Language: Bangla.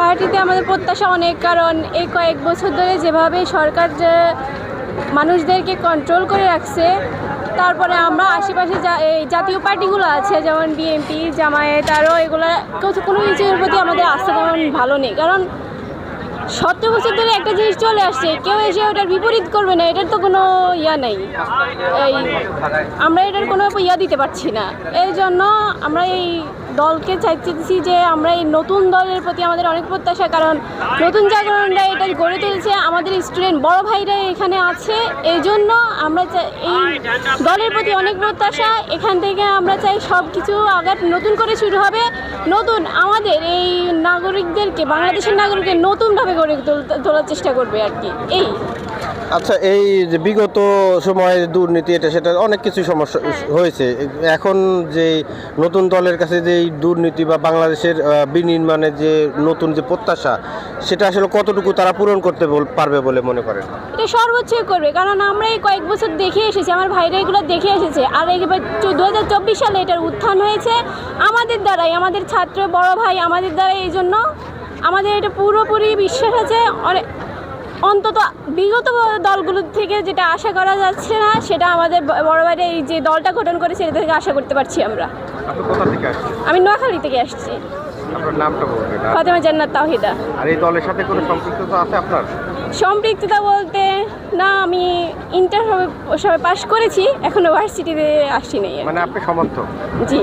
পার্টিতে আমাদের প্রত্যাশা অনেক, কারণ এই কয়েক বছর ধরে যেভাবে সরকার মানুষদেরকে কন্ট্রোল করে রাখছে, তারপরে আমরা আশেপাশে এই জাতীয় পার্টিগুলো আছে, যেমন বিএনপি জামায়াত আরও এগুলো কোনো কিছুর প্রতি আমাদের আস্থা তেমন ভালো নেই। কারণ সতেরো বছর ধরে একটা জিনিস চলে আসছে, কেউ এসে ওটার বিপরীত করবে না, এটার তো কোনো ইয়া নেই। এই, আমরা এটার কোনো ইয়া দিতে পারছি না। এই জন্য আমরা এই দলকে চাইতেছি যে আমরা এই নতুন দলের প্রতি আমাদের অনেক প্রত্যাশা, কারণ নতুন জাগরণরা এটা গড়ে তুলছে, আমাদের স্টুডেন্ট বড় ভাইরা এখানে আছে, এই জন্য আমরা এই দলের প্রতি অনেক প্রত্যাশা, এখান থেকে আমরা চাই সব কিছু আগার নতুন করে শুরু হবে। নতুন আমাদের এই নাগরিকদেরকে বাংলাদেশের নাগরিকদের নতুনভাবে গড়ে তোলার চেষ্টা করবে আর কি। এই। আচ্ছা এই যে বিগত সময়ে দুর্নীতি এটা সেটা অনেক কিছু সমস্যা হয়েছে। এখন যে নতুন দলের কাছে যে এই দুর্নীতি বা বাংলাদেশের আহ, বিনির্মাণের যে নতুন যে প্রত্যাশা সেটা আসলে কতটুকু তারা পূরণ করতে পারবে বলে মনে করেন? এটা সর্বোচ্চই করবে কারণ আমরা এই কয়েক বছর দেখে এসেছি আমার ভাইরা এগুলো দেখে এসেছে। আর এবার দু হাজার চব্বিশ সালে এটার উত্থান হয়েছে আমাদের দ্বারাই আমাদের ছাত্র বড় ভাই আমাদের দ্বারাই এই জন্য আমাদের এটা পুরোপুরি বিশ্বাস আছে অনেক অন্তত বিগত দলগুলোর থেকে যেটা আশা করা যাচ্ছে না সেটা আমাদের বড় ভাইরা এই যে দলটা গঠন করেছে এটা থেকে আশা করতে পারছি আমরা। আমি নোয়াখালী থেকে আসছি। ফাতেমা জান্নাত তাহিদা আর এই দলের সাথে কোনো সম্পৃক্ততা আছে আপনার? সম্পৃক্ততা বলতে না আমি ইন্টার সবে পাশ করেছি এখনও ভার্সিটিতে আসছি নাই মানে আপনি সমর্থক? জি।